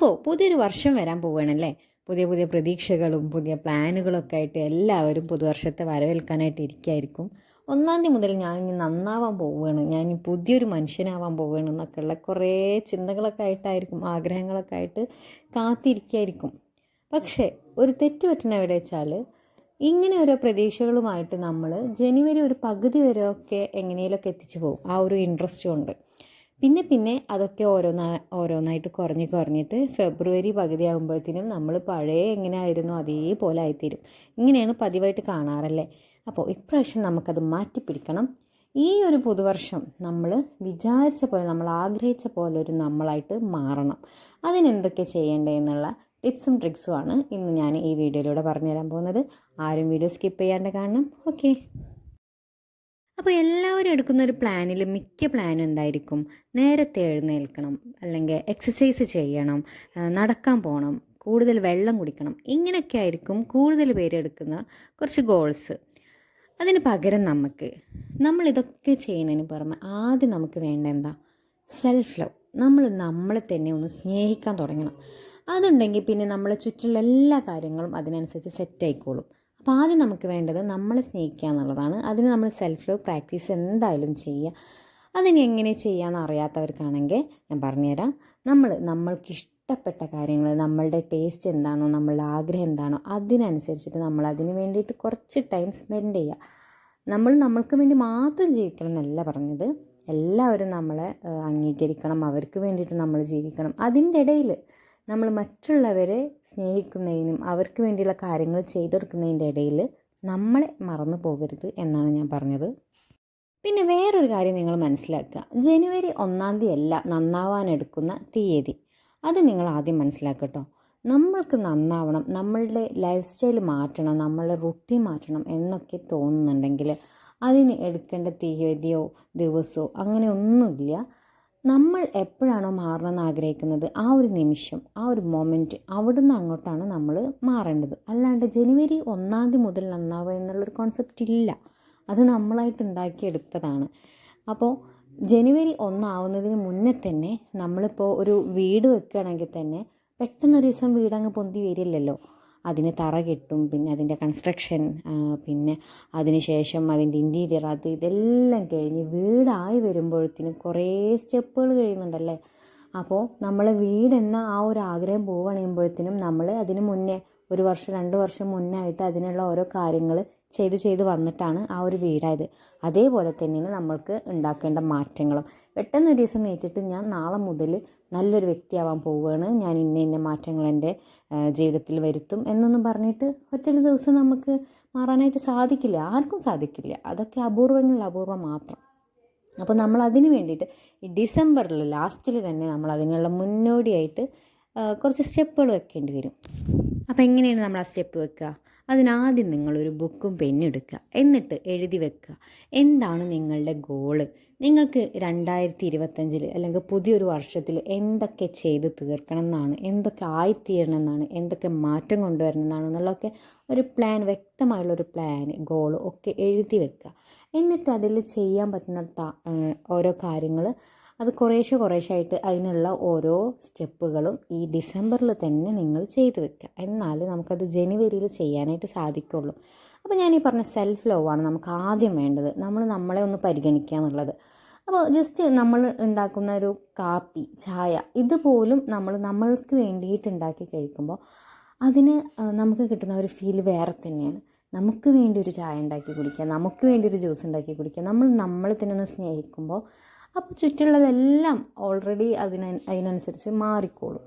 അപ്പോൾ പുതിയൊരു വർഷം വരാൻ പോവുകയാണല്ലേ? പുതിയ പുതിയ പ്രതീക്ഷകളും പുതിയ പ്ലാനുകളൊക്കെ ആയിട്ട് എല്ലാവരും പുതുവർഷത്തെ വരവേൽക്കാനായിട്ട് ഇരിക്കുകയായിരിക്കും ഒന്നാം തീയതി മുതൽ ഞാൻ ഇനി നന്നാവാൻ പോവുകയാണ്. ഞാൻ ഇനി പുതിയൊരു മനുഷ്യനാവാൻ പോവുകയാണ് എന്നൊക്കെയുള്ള കുറേ ചിന്തകളൊക്കെ ആയിട്ടായിരിക്കും ആഗ്രഹങ്ങളൊക്കെ ആയിട്ട് കാത്തിരിക്കുകയായിരിക്കും പക്ഷേ ഒരു തെറ്റ് പറ്റുന്ന എവിടെ വെച്ചാൽ ഇങ്ങനെ ഓരോ പ്രതീക്ഷകളുമായിട്ട് നമ്മൾ ജനുവരി ഒരു പകുതി വരെയൊക്കെ എങ്ങനെയൊക്കെ എത്തിച്ചു പോകും. ആ ഒരു ഇൻട്രസ്റ്റും കൊണ്ട് പിന്നെ പിന്നെ അതൊക്കെ ഓരോന്നാ ഓരോന്നായിട്ട് കുറഞ്ഞ് കുറഞ്ഞിട്ട് ഫെബ്രുവരി പകുതി ആകുമ്പോഴത്തേനും നമ്മൾ പഴയ എങ്ങനെയായിരുന്നു അതേപോലെ ആയിത്തീരും. ഇങ്ങനെയാണ് പതിവായിട്ട് കാണാറല്ലേ? അപ്പോൾ ഇപ്രാവശ്യം നമുക്കത് മാറ്റിപ്പിടിക്കണം ഈ ഒരു പുതുവർഷം നമ്മൾ വിചാരിച്ച പോലെ നമ്മൾ ആഗ്രഹിച്ച പോലെ ഒരു നമ്മളായിട്ട് മാറണം. അതിനെന്തൊക്കെ ചെയ്യേണ്ടതെന്നുള്ള ടിപ്സും ട്രിക്സുമാണ് ഇന്ന് ഞാൻ ഈ വീഡിയോയിലൂടെ പറഞ്ഞുതരാൻ പോകുന്നത്. ആരും വീഡിയോ സ്കിപ്പ് ചെയ്യാണ്ട് കാണണം. ഓക്കെ. അപ്പോൾ എല്ലാവരും എടുക്കുന്ന ഒരു പ്ലാനിൽ മിക്ക പ്ലാനും എന്തായിരിക്കും? നേരത്തെ എഴുന്നേൽക്കണം അല്ലെങ്കിൽ എക്സസൈസ് ചെയ്യണം നടക്കാൻ പോകണം കൂടുതൽ വെള്ളം കുടിക്കണം ഇങ്ങനെയൊക്കെ ആയിരിക്കും കൂടുതൽ പേര് എടുക്കുന്ന കുറച്ച് ഗോൾസ് അതിന് പകരം നമുക്ക് നമ്മൾ ഇതൊക്കെ ചെയ്യുന്നതിന് പുറമെ ആദ്യം നമുക്ക് വേണ്ട എന്താ? സെൽഫ് ലവ് നമ്മൾ നമ്മളെ തന്നെ ഒന്ന് സ്നേഹിക്കാൻ തുടങ്ങണം. അതുണ്ടെങ്കിൽ പിന്നെ നമ്മളെ ചുറ്റുള്ള എല്ലാ കാര്യങ്ങളും അതിനനുസരിച്ച് സെറ്റ് ആയിക്കോളും. അപ്പോൾ ആദ്യം നമുക്ക് വേണ്ടത് നമ്മളെ സ്നേഹിക്കുക എന്നുള്ളതാണ്. അതിന് നമ്മൾ സെൽഫ് ലവ് പ്രാക്ടീസ് എന്തായാലും ചെയ്യുക. അതിന് എങ്ങനെ ചെയ്യാമെന്ന് അറിയാത്തവർക്കാണെങ്കിൽ ഞാൻ പറഞ്ഞുതരാം. നമ്മൾ നമ്മൾക്ക് ഇഷ്ടപ്പെട്ട കാര്യങ്ങൾ നമ്മളുടെ ടേസ്റ്റ് എന്താണോ നമ്മളുടെ ആഗ്രഹം എന്താണോ അതിനനുസരിച്ചിട്ട് നമ്മൾ അതിന് വേണ്ടിയിട്ട് കുറച്ച് ടൈം സ്പെൻഡ് ചെയ്യുക. നമ്മൾ നമ്മൾക്ക് വേണ്ടി മാത്രം ജീവിക്കണം എന്നല്ല പറഞ്ഞത്. എല്ലാവരും നമ്മളെ അംഗീകരിക്കണം അവർക്ക് വേണ്ടിയിട്ട് നമ്മൾ ജീവിക്കണം. അതിന്റെ ഇടയിൽ നമ്മൾ മറ്റുള്ളവരെ സ്നേഹിക്കുന്നതിനും അവർക്ക് വേണ്ടിയുള്ള കാര്യങ്ങൾ ചെയ്തു കൊടുക്കുന്നതിന്റെ ഇടയിൽ നമ്മളെ മറന്നു പോകരുത് എന്നാണ് ഞാൻ പറഞ്ഞത്. പിന്നെ വേറൊരു കാര്യം നിങ്ങൾ മനസ്സിലാക്കുക. ജനുവരി ഒന്നാം തീയതി അല്ല നന്നാവാനെടുക്കുന്ന തീയതി. അത് നിങ്ങൾ ആദ്യം മനസ്സിലാക്കട്ടോ നമ്മൾക്ക് നന്നാവണം നമ്മളുടെ ലൈഫ് സ്റ്റൈൽ മാറ്റണം നമ്മളുടെ റുട്ടീൻ മാറ്റണം എന്നൊക്കെ തോന്നുന്നുണ്ടെങ്കിൽ അതിന് എടുക്കേണ്ട തീയതിയോ ദിവസമോ അങ്ങനെ ഒന്നുമില്ല. നമ്മൾ എപ്പോഴാണോ മാറണമെന്ന് ആഗ്രഹിക്കുന്നത്? ആ ഒരു നിമിഷം ആ ഒരു മൊമെന്റ് അവിടുന്ന് അങ്ങോട്ടാണ് നമ്മൾ മാറേണ്ടത്. അല്ലാണ്ട് ജനുവരി ഒന്നാം തീയതി മുതൽ നന്നാവുക എന്നുള്ളൊരു കോൺസെപ്റ്റ് ഇല്ല. അത് നമ്മളായിട്ട് ഉണ്ടാക്കിയെടുത്തതാണ്. അപ്പോൾ ജനുവരി ഒന്നാവുന്നതിന് മുന്നേ തന്നെ നമ്മളിപ്പോൾ ഒരു വീട് വെക്കുകയാണെങ്കിൽ തന്നെ പെട്ടെന്നൊരു ദിവസം വീടങ്ങ് പൊന്തി വരില്ലല്ലോ. അതിന് തറ കെട്ടും പിന്നെ അതിന്റെ കൺസ്ട്രക്ഷൻ പിന്നെ അതിന് ശേഷം അതിന്റെ ഇന്റീരിയർ അത് ഇതെല്ലാം കഴിഞ്ഞ് വീടായി വരുമ്പോഴത്തേനും കുറേ സ്റ്റെപ്പുകൾ കഴിയുന്നുണ്ടല്ലേ? അപ്പോൾ നമ്മളെ വീടെന്ന ആ ഒരു ആഗ്രഹം പോവുകയാണെങ്കുമ്പോഴത്തേനും നമ്മൾ അതിന് മുന്നേ ഒരു വർഷം രണ്ട് വർഷം മുന്നേ ആയിട്ട് അതിനുള്ള ഓരോ കാര്യങ്ങൾ ചെയ്ത് ചെയ്ത് വന്നിട്ടാണ് ആ ഒരു വീടായത്. അതേപോലെ തന്നെയാണ് നമ്മൾക്ക് ഉണ്ടാക്കേണ്ട മാറ്റങ്ങളും. പെട്ടെന്ന് ഒരു ദിവസം നേറ്റിട്ട് ഞാൻ നാളെ മുതൽ നല്ലൊരു വ്യക്തിയാവാൻ പോവുകയാണ്. ഞാൻ ഇന്ന ഇന്ന മാറ്റങ്ങൾ എന്റെ ജീവിതത്തിൽ വരുത്തും എന്നൊന്നും പറഞ്ഞിട്ട് ഒറ്റൊരു ദിവസം നമുക്ക് മാറാനായിട്ട് സാധിക്കില്ല. ആർക്കും സാധിക്കില്ല. അതൊക്കെ അപൂർവങ്ങളിൽ അപൂർവം മാത്രം. അപ്പോൾ നമ്മൾ അതിന് വേണ്ടിയിട്ട് ഈ ഡിസംബറിൽ ലാസ്റ്റിൽ തന്നെ നമ്മൾ അതിനുള്ള മുന്നോടിയായിട്ട് കുറച്ച് സ്റ്റെപ്പുകൾ വെക്കേണ്ടി വരും. അപ്പോൾ എങ്ങനെയാണ് നമ്മൾ ആ സ്റ്റെപ്പ് വെക്കുക അതിനാദ്യം നിങ്ങളൊരു ബുക്കും പെന്നും എടുക്കുക എന്നിട്ട് എഴുതി വെക്കുക എന്താണ് നിങ്ങളുടെ ഗോൾ? നിങ്ങൾക്ക് രണ്ടായിരത്തി ഇരുപത്തഞ്ചിൽ അല്ലെങ്കിൽ പുതിയൊരു വർഷത്തിൽ എന്തൊക്കെ ചെയ്ത് തീർക്കണം എന്നാണ് എന്തൊക്കെ ആയിത്തീരണം എന്നാണ് എന്തൊക്കെ മാറ്റം കൊണ്ടുവരണം എന്നാണ് എന്നുള്ളതൊക്കെ ഒരു പ്ലാൻ വ്യക്തമായുള്ളൊരു പ്ലാൻ ഗോൾ ഒക്കെ എഴുതി വെക്കുക എന്നിട്ട് അതിൽ ചെയ്യാൻ പറ്റുന്ന ഓരോ കാര്യങ്ങൾ അത് കുറേശ്ശെ കുറേശ്ശെ ആയിട്ട് അതിനുള്ള ഓരോ സ്റ്റെപ്പുകളും ഈ ഡിസംബറിൽ തന്നെ നിങ്ങൾ ചെയ്ത് വെക്കുക. എന്നാൽ നമുക്കത് ജനുവരിയിൽ ചെയ്യാനായിട്ട് സാധിക്കുള്ളൂ. അപ്പോൾ ഞാൻ ഈ പറഞ്ഞ സെൽഫ് ലവ് ആണ് നമുക്ക് ആദ്യം വേണ്ടത്. നമ്മൾ നമ്മളെ ഒന്ന് പരിഗണിക്കുക എന്നുള്ളത്. അപ്പോൾ ജസ്റ്റ് നമ്മൾ ഉണ്ടാക്കുന്ന ഒരു കാപ്പി ചായ ഇതുപോലും നമ്മൾ നമ്മൾക്ക് വേണ്ടിയിട്ട് ഉണ്ടാക്കി കഴിക്കുമ്പോൾ അതിന് നമുക്ക് കിട്ടുന്ന ഒരു ഫീൽ വേറെ തന്നെയാണ്. നമുക്ക് വേണ്ടി ഒരു ചായ ഉണ്ടാക്കി കുടിക്കുക നമുക്ക് വേണ്ടി ഒരു ജ്യൂസ് ഉണ്ടാക്കി കുടിക്കുക. നമ്മൾ നമ്മളെ തന്നെ ഒന്ന് സ്നേഹിക്കുമ്പോൾ അപ്പോൾ ചുറ്റുള്ളതെല്ലാം ഓൾറെഡി അതിന അതിനനുസരിച്ച് മാറിക്കോളും.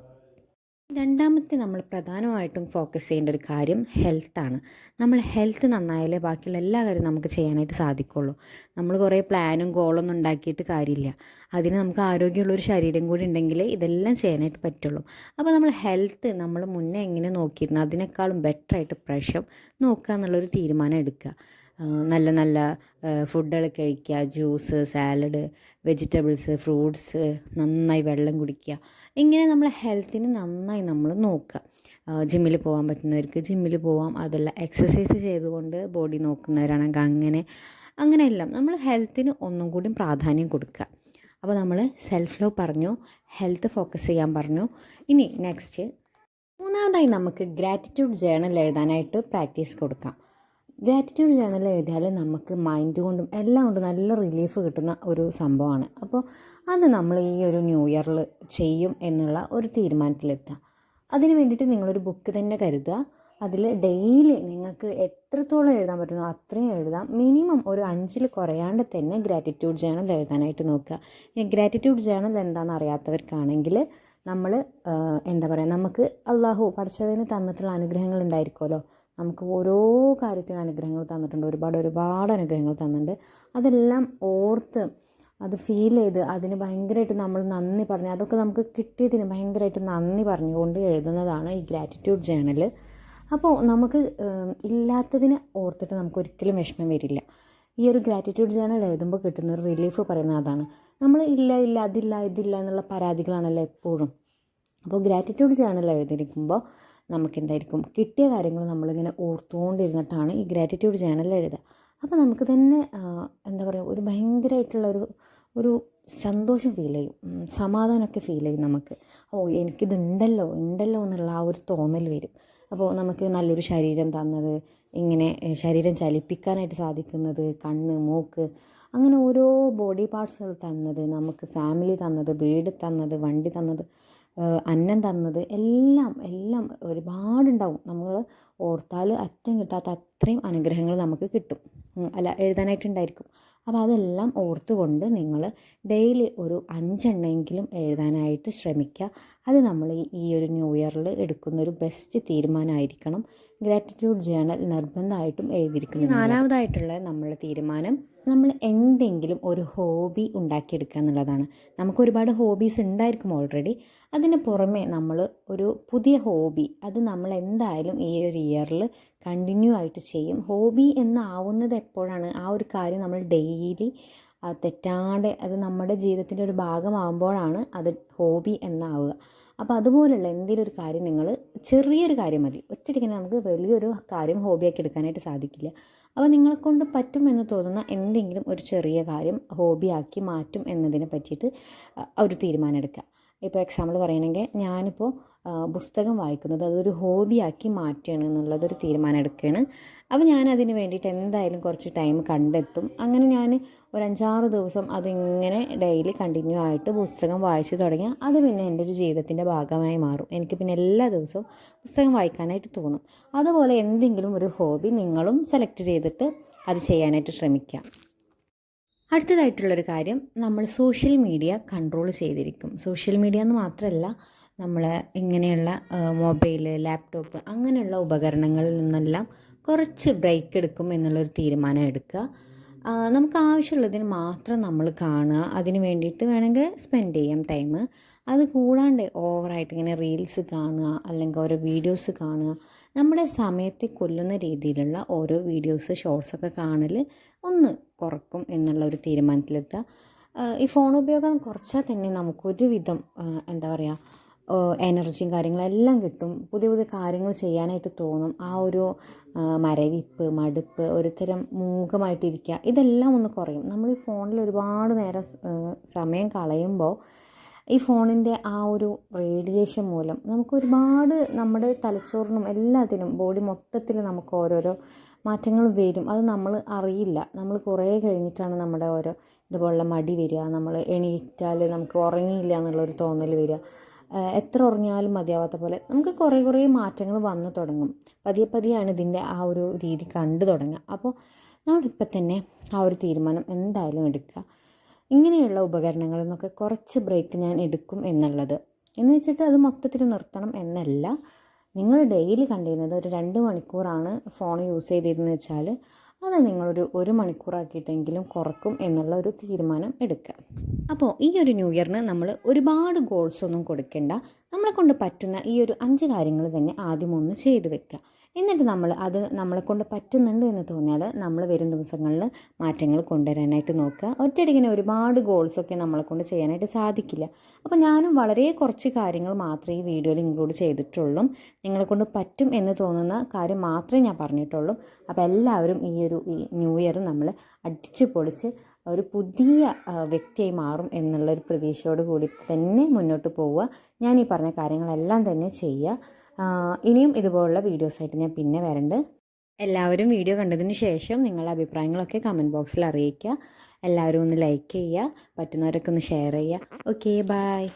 രണ്ടാമത്തെ നമ്മൾ പ്രധാനമായിട്ടും ഫോക്കസ് ചെയ്യേണ്ട ഒരു കാര്യം ഹെൽത്താണ് നമ്മൾ ഹെൽത്ത് നന്നായാലേ ബാക്കിയുള്ള എല്ലാ കാര്യവും നമുക്ക് ചെയ്യാനായിട്ട് സാധിക്കുള്ളൂ. നമ്മൾ കുറേ പ്ലാനും ഗോളൊന്നും ഉണ്ടാക്കിയിട്ട് കാര്യമില്ല. അതിന് നമുക്ക് ആരോഗ്യമുള്ളൊരു ശരീരം കൂടി ഉണ്ടെങ്കിൽ ഇതെല്ലാം ചെയ്യാനായിട്ട് പറ്റുള്ളൂ. അപ്പോൾ നമ്മൾ ഹെൽത്ത് നമ്മൾ മുന്നേ എങ്ങനെ നോക്കിയിരുന്നു അതിനേക്കാളും ബെറ്ററായിട്ട് പ്രഷം നോക്കുക എന്നുള്ളൊരു തീരുമാനം എടുക്കുക. നല്ല നല്ല ഫുഡുകൾ കഴിക്കുക. ജ്യൂസ് സാലഡ് വെജിറ്റബിൾസ് ഫ്രൂട്ട്സ് നന്നായി വെള്ളം കുടിക്കുക. ഇങ്ങനെ നമ്മളെ ഹെൽത്തിന് നന്നായി നമ്മൾ നോക്കുക. ജിമ്മിൽ പോകാൻ പറ്റുന്നവർക്ക് ജിമ്മിൽ പോവാം. അതല്ല എക്സസൈസ് ചെയ്തുകൊണ്ട് ബോഡി നോക്കുന്നവരാണെങ്കിൽ അങ്ങനെ അങ്ങനെയെല്ലാം നമ്മൾ ഹെൽത്തിന് ഒന്നും കൂടി പ്രാധാന്യം കൊടുക്കുക. അപ്പോൾ നമ്മൾ സെൽഫ് ലവ് പറഞ്ഞു ഹെൽത്ത് ഫോക്കസ് ചെയ്യാൻ പറഞ്ഞു. ഇനി നെക്സ്റ്റ് മൂന്നാമതായി നമുക്ക് ഗ്രാറ്റിറ്റ്യൂഡ് ജേണൽ എഴുതാനായിട്ട് പ്രാക്ടീസ് കൊടുക്കാം. ഗ്രാറ്റിറ്റ്യൂഡ് ജേണൽ എഴുതിയാൽ നമുക്ക് മൈൻഡ് കൊണ്ടും എല്ലാം കൊണ്ടും നല്ല റിലീഫ് കിട്ടുന്ന ഒരു സംഭവമാണ്. അപ്പോൾ അത് നമ്മൾ ഈ ഒരു ന്യൂ ഇയറിൽ ചെയ്യും എന്നുള്ള ഒരു തീരുമാനത്തിലെത്താം അതിന് വേണ്ടിയിട്ട് നിങ്ങളൊരു ബുക്ക് തന്നെ കരുതുക. അതിൽ ഡെയിലി നിങ്ങൾക്ക് എത്രത്തോളം എഴുതാൻ പറ്റുന്നോ അത്രയും എഴുതാം. മിനിമം ഒരു അഞ്ചിൽ കുറയാണ്ട് തന്നെ ഗ്രാറ്റിറ്റ്യൂഡ് ജേണൽ എഴുതാനായിട്ട് നോക്കുക. ഗ്രാറ്റിറ്റ്യൂഡ് ജേണൽ എന്താണെന്ന് അറിയാത്തവർക്കാണെങ്കിൽ നമ്മൾ എന്താ പറയുക നമുക്ക് അള്ളാഹു പഠിച്ചവന് തന്നിട്ടുള്ള അനുഗ്രഹങ്ങൾ ഉണ്ടായിരിക്കുമല്ലോ. നമുക്ക് ഓരോ കാര്യത്തിനും അനുഗ്രഹങ്ങൾ തന്നിട്ടുണ്ട്. ഒരുപാട് ഒരുപാട് അനുഗ്രഹങ്ങൾ തന്നിട്ടുണ്ട്. അതെല്ലാം ഓർത്ത് അത് ഫീൽ ചെയ്ത് അതിന് ഭയങ്കരമായിട്ട് നമ്മൾ നന്ദി പറഞ്ഞ് അതൊക്കെ നമുക്ക് കിട്ടിയതിന് ഭയങ്കരമായിട്ട് നന്ദി പറഞ്ഞുകൊണ്ട് എഴുതുന്നതാണ് ഈ ഗ്രാറ്റിറ്റ്യൂഡ് ജേണൽ അപ്പോൾ നമുക്ക് ഇല്ലാത്തതിനെ ഓർത്തിട്ട് നമുക്ക് ഒരിക്കലും വിഷമം വരില്ല. ഈ ഒരു ഗ്രാറ്റിറ്റ്യൂഡ് ജേണൽ എഴുതുമ്പോൾ കിട്ടുന്ന ഒരു റിലീഫ് പറയുന്നത് അതാണ്. നമ്മൾ ഇല്ല ഇല്ല അതില്ല ഇതില്ല എന്നുള്ള പരാതികളാണല്ലോ എപ്പോഴും. അപ്പോൾ ഗ്രാറ്റിറ്റ്യൂഡ് ജേണൽ എഴുതിയിരിക്കുമ്പോൾ നമുക്ക് എന്തായിരിക്കും കിട്ടിയ കാര്യങ്ങൾ നമ്മളിങ്ങനെ ഓർത്തുകൊണ്ടിരുന്നിട്ടാണ് ഈ ഗ്രാറ്റിറ്റ്യൂഡ് ചാനൽ എഴുതുക. അപ്പോൾ നമുക്ക് തന്നെ എന്താ പറയുക ഒരു ഭയങ്കരമായിട്ടുള്ള ഒരു ഒരു സന്തോഷം ഫീൽ ചെയ്യും. സമാധാനമൊക്കെ ഫീൽ ചെയ്യും നമുക്ക്. ഓ എനിക്കിത് ഉണ്ടല്ലോ ഉണ്ടല്ലോ എന്നുള്ള ആ ഒരു തോന്നൽ വരും. അപ്പോൾ നമുക്ക് നല്ലൊരു ശരീരം തന്നത് ഇങ്ങനെ ശരീരം ചലിപ്പിക്കാനായിട്ട് സാധിക്കുന്നത് കണ്ണ് മൂക്ക് അങ്ങനെ ഓരോ ബോഡി പാർട്സുകൾ തന്നത് നമുക്ക് ഫാമിലി തന്നത് വീട് തന്നത് വണ്ടി തന്നത് അന്നം തന്നത് എല്ലാം എല്ലാം ഒരുപാടുണ്ടാവും. നമ്മൾ ഓർത്താൽ അറ്റം കിട്ടാത്ത അത്രയും അനുഗ്രഹങ്ങൾ നമുക്ക് കിട്ടും. അല്ല എഴുതാനായിട്ടുണ്ടായിരിക്കും. അപ്പോൾ അതെല്ലാം ഓർത്തുകൊണ്ട് നിങ്ങൾ ഡെയിലി ഒരു അഞ്ചെണ്ണമെങ്കിലും എഴുതാനായിട്ട് ശ്രമിക്കുക. അത് നമ്മൾ ഈ ഒരു ന്യൂ ഇയറിൽ എടുക്കുന്ന ഒരു ബെസ്റ്റ് തീരുമാനമായിരിക്കണം. ഗ്രാറ്റിറ്റ്യൂഡ് ജേണൽ നിർബന്ധമായിട്ടും എഴുതിയിരിക്കുന്നത് നാലാമതായിട്ടുള്ള നമ്മളുടെ തീരുമാനം നമ്മൾ എന്തെങ്കിലും ഒരു ഹോബി ഉണ്ടാക്കിയെടുക്കുക എന്നുള്ളതാണ്. നമുക്ക് ഒരുപാട് ഹോബീസ് ഉണ്ടായിരിക്കും ഓൾറെഡി അതിന് പുറമെ നമ്മൾ ഒരു പുതിയ ഹോബി അത് നമ്മൾ എന്തായാലും ഈ ഒരു ഇയറിൽ കണ്ടിന്യൂ ആയിട്ട് ചെയ്യും. ഹോബി എന്നാവുന്നത് എപ്പോഴാണ്? ആ ഒരു കാര്യം നമ്മൾ ഡെയിലി തെറ്റാതെ അത് നമ്മുടെ ജീവിതത്തിന്റെ ഒരു ഭാഗമാകുമ്പോഴാണ് അത് ഹോബി എന്നാവുക. അപ്പോൾ അതുപോലുള്ള എന്തെങ്കിലും ഒരു കാര്യം നിങ്ങൾ ചെറിയൊരു കാര്യം മതി. ഒറ്റയടിക്കന്നെ നമുക്ക് വലിയൊരു കാര്യം ഹോബിയാക്കി എടുക്കാനായിട്ട് സാധിക്കില്ല. അപ്പോൾ നിങ്ങളെ കൊണ്ട് പറ്റും എന്ന് തോന്നുന്ന എന്തെങ്കിലും ഒരു ചെറിയ കാര്യം ഹോബിയാക്കി മാറ്റും എന്നതിനെ പറ്റിയിട്ട് ഒരു തീരുമാനം എടുക്കുക. ഇപ്പോൾ എക്സാമ്പിൾ പറയണമെങ്കിൽ ഞാനിപ്പോൾ പുസ്തകം വായിക്കുന്നത് അതൊരു ഹോബിയാക്കി മാറ്റുകയാണ് എന്നുള്ളതൊരു തീരുമാനം എടുക്കുകയാണ്. അപ്പോൾ ഞാൻ അതിന് വേണ്ടിയിട്ട് എന്തായാലും കുറച്ച് ടൈം കണ്ടെത്തും. അങ്ങനെ ഞാൻ ഒരു അഞ്ചാറ് ദിവസം അതിങ്ങനെ ഡെയിലി കണ്ടിന്യൂ ആയിട്ട് പുസ്തകം വായിച്ചു തുടങ്ങിയാൽ അത് പിന്നെ എന്റെ ഒരു ജീവിതത്തിന്റെ ഭാഗമായി മാറും. എനിക്ക് പിന്നെ എല്ലാ ദിവസവും പുസ്തകം വായിക്കാനായിട്ട് തോന്നും. അതുപോലെ എന്തെങ്കിലും ഒരു ഹോബി നിങ്ങളും സെലക്ട് ചെയ്തിട്ട് അത് ചെയ്യാനായിട്ട് ശ്രമിക്കാം അടുത്തതായിട്ടുള്ളൊരു കാര്യം നമ്മൾ സോഷ്യൽ മീഡിയ കൺട്രോൾ ചെയ്തിരിക്കും. സോഷ്യൽ മീഡിയ എന്ന് മാത്രമല്ല നമ്മൾ ഇങ്ങനെയുള്ള മൊബൈൽ ലാപ്ടോപ്പ് അങ്ങനെയുള്ള ഉപകരണങ്ങളിൽ നിന്നെല്ലാം കുറച്ച് ബ്രേക്ക് എടുക്കും എന്നുള്ളൊരു തീരുമാനം എടുക്കുക. നമുക്ക് ആവശ്യമുള്ളതിന് മാത്രം നമ്മൾ കാണുക. അതിന് വേണ്ടിയിട്ട് വേണമെങ്കിൽ സ്പെൻഡ് ചെയ്യാം ടൈം അത് കൂടാണ്ട് ഓവറായിട്ട് ഇങ്ങനെ റീൽസ് കാണുക അല്ലെങ്കിൽ ഓരോ വീഡിയോസ് കാണുക. നമ്മുടെ സമയത്തെ കൊല്ലുന്ന രീതിയിലുള്ള ഓരോ വീഡിയോസ് ഷോർട്സൊക്കെ കാണൽ ഒന്ന് കുറക്കും എന്നുള്ള ഒരു തീരുമാനത്തിലെത്തുക. ഈ ഫോൺ ഉപയോഗം കുറച്ചാൽ തന്നെ നമുക്കൊരുവിധം എന്താ പറയുക എനർജിയും കാര്യങ്ങളെല്ലാം കിട്ടും. പുതിയ പുതിയ കാര്യങ്ങൾ ചെയ്യാനായിട്ട് തോന്നും. ആ ഒരു മരവിപ്പ് മടുപ്പ് ഒരുതരം മൂകമായിട്ടിരിക്കുക ഇതെല്ലാം ഒന്ന് കുറയും. നമ്മൾ ഈ ഫോണിൽ ഒരുപാട് നേരം സമയം കളയുമ്പോൾ ഈ ഫോണിന്റെ ആ ഒരു റേഡിയേഷൻ മൂലം നമുക്ക് ഒരുപാട് നമ്മുടെ തലച്ചോറിനും എല്ലാത്തിനും ബോഡി മൊത്തത്തിൽ നമുക്ക് ഓരോരോ മാറ്റങ്ങൾ വരും. അത് നമ്മൾ അറിയില്ല. നമ്മൾ കുറേ കഴിഞ്ഞിട്ടാണ് നമ്മുടെ ഓരോ ഇതുപോലുള്ള മടി വരിക. നമ്മൾ എണീറ്റാൽ നമുക്ക് ഉറങ്ങിയില്ല എന്നുള്ളൊരു തോന്നൽ വരിക. എത്ര ഉറങ്ങിയാലും മതിയാവാത്ത പോലെ നമുക്ക് കുറേ കുറേ മാറ്റങ്ങൾ വന്നു തുടങ്ങും. പതിയെ പതിയാണ് ഇതിന്റെ ആ ഒരു രീതി കണ്ടു തുടങ്ങുക. അപ്പോൾ നമ്മളിപ്പോൾ തന്നെ ആ ഒരു തീരുമാനം എന്തായാലും എടുക്കുക. ഇങ്ങനെയുള്ള ഉപകരണങ്ങളിൽ നിന്നൊക്കെ കുറച്ച് ബ്രേക്ക് ഞാൻ എടുക്കും എന്നുള്ളത്. എന്ന് വെച്ചിട്ട് അത് മൊത്തത്തിൽ നിർത്തണം എന്നല്ല. നിങ്ങൾ ഡെയിലി കണ്ടിരുന്നത് ഒരു രണ്ട് മണിക്കൂറാണ് ഫോൺ യൂസ് ചെയ്തിരുന്നത് വെച്ചാൽ അത് നിങ്ങളൊരു ഒരു മണിക്കൂറാക്കിയിട്ടെങ്കിലും കുറക്കും എന്നുള്ള ഒരു തീരുമാനം എടുക്കുക. അപ്പോൾ ഈ ഒരു ന്യൂ ഇയറിന് നമ്മൾ ഒരുപാട് ഗോൾസ് ഒന്നും കൊടുക്കേണ്ട. നമ്മളെ കൊണ്ട് പറ്റുന്ന ഈ ഒരു അഞ്ച് കാര്യങ്ങൾ തന്നെ ആദ്യം ഒന്ന് ചെയ്ത് വെക്കുക. എന്നിട്ട് നമ്മൾ അത് നമ്മളെ കൊണ്ട് പറ്റുന്നുണ്ട് എന്ന് തോന്നിയാൽ നമ്മൾ വരും ദിവസങ്ങളിൽ മാറ്റങ്ങൾ കൊണ്ടുവരാനായിട്ട് നോക്കുക. ഒറ്റയടിക്കിനെ ഒരുപാട് ഗോൾസൊക്കെ നമ്മളെ കൊണ്ട് ചെയ്യാനായിട്ട് സാധിക്കില്ല. അപ്പോൾ ഞാനും വളരെ കുറച്ച് കാര്യങ്ങൾ മാത്രമേ ഈ വീഡിയോയിൽ ഇൻക്ലൂഡ് ചെയ്തിട്ടുള്ളൂ. നിങ്ങളെ കൊണ്ട് പറ്റും എന്ന് തോന്നുന്ന കാര്യം മാത്രമേ ഞാൻ പറഞ്ഞിട്ടുള്ളൂ. അപ്പോൾ എല്ലാവരും ഈ ഒരു ന്യൂ ഇയർ നമ്മൾ അടിച്ചു പൊളിച്ച് ഒരു പുതിയ വ്യക്തിയായി മാറും എന്നുള്ളൊരു പ്രതീക്ഷയോട് കൂടി തന്നെ മുന്നോട്ട് പോവുക. ഞാൻ ഈ പറഞ്ഞ കാര്യങ്ങളെല്ലാം തന്നെ ചെയ്യുക. ഇനിയും ഇതുപോലുള്ള വീഡിയോസായിട്ട് ഞാൻ പിന്നെ വരണ്ട്. എല്ലാവരും വീഡിയോ കണ്ടതിന് ശേഷം നിങ്ങളുടെ അഭിപ്രായങ്ങളൊക്കെ കമന്റ് ബോക്സിൽ അറിയിക്കുക. എല്ലാവരും ഒന്ന് ലൈക്ക് ചെയ്യുക. പറ്റുന്നവരൊക്കെ ഒന്ന് ഷെയർ ചെയ്യുക. Okay bye